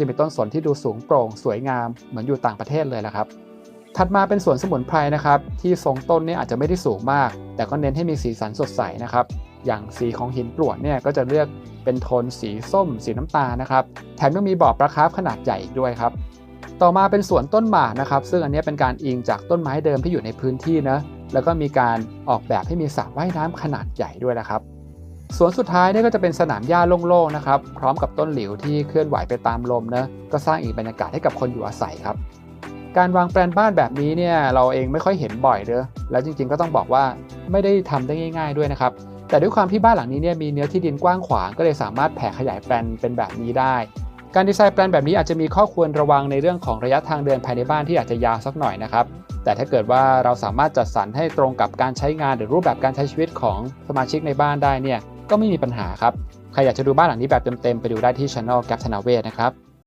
จะมีต้นสนที่ดูสูงโปร่งสวยงาม เหมือนอยู่ต่างประเทศเลยละครับ ถัดมาเป็นสวนสมุนไพรนะครับ ที่ทรงต้นเนี่ยอาจจะไม่ได้สูงมาก แต่ก็เน้นให้มีสีสันสดใสนะครับ อย่างสีของหินกรวดเนี่ยก็จะเลือกเป็นโทนสีส้ม สีน้ำตาลนะครับ แถมยังมีบ่อปลาคาร์ฟขนาดใหญ่อีกด้วยครับ ต่อมาเป็นสวนต้นหมากนะครับ ซึ่งอันนี้เป็นการอิงจากต้นไม้เดิมที่อยู่ในพื้นที่นะ แล้วก็มีการออกแบบให้มีสระว่ายน้ำขนาดใหญ่ด้วยนะครับ สวนสุดท้ายนี่ก็จะเป็นสนามหญ้าโล่งๆนะครับพร้อมกับต้นหลิวที่เคลื่อนไหวไปตามลมนะก็สร้างอีกบรรยากาศให้กับคนอยู่อาศัยครับ การวางแปลนบ้านแบบนี้เนี่ยเราเองไม่ค่อยเห็นบ่อยเด้อแล้วจริงๆก็ต้องบอกว่าไม่ได้ทำได้ง่าย ๆด้วยนะครับแต่ด้วยความที่บ้านหลังนี้เนี่ยมีเนื้อที่ดินกว้างขวางก็เลยสามารถแผ่ขยายแปลนเป็นแบบนี้ได้ การดีไซน์แปลนแบบนี้อาจจะมีข้อควรระวังในเรื่องของระยะทางเดินภายในบ้านที่อาจจะยาวสักหน่อยนะครับแต่ถ้าเกิดว่าเราสามารถจัดสรรให้ตรงกับการใช้งานหรือรูปแบบการใช้ชีวิตของสมาชิกในบ้านได้เนี่ย ก็ไม่มีปัญหาครับ ใครอยากจะดูบ้านหลังนี้แบบเต็มๆ ไปดูได้ที่ช anel แก p ธนาเวศนะครับ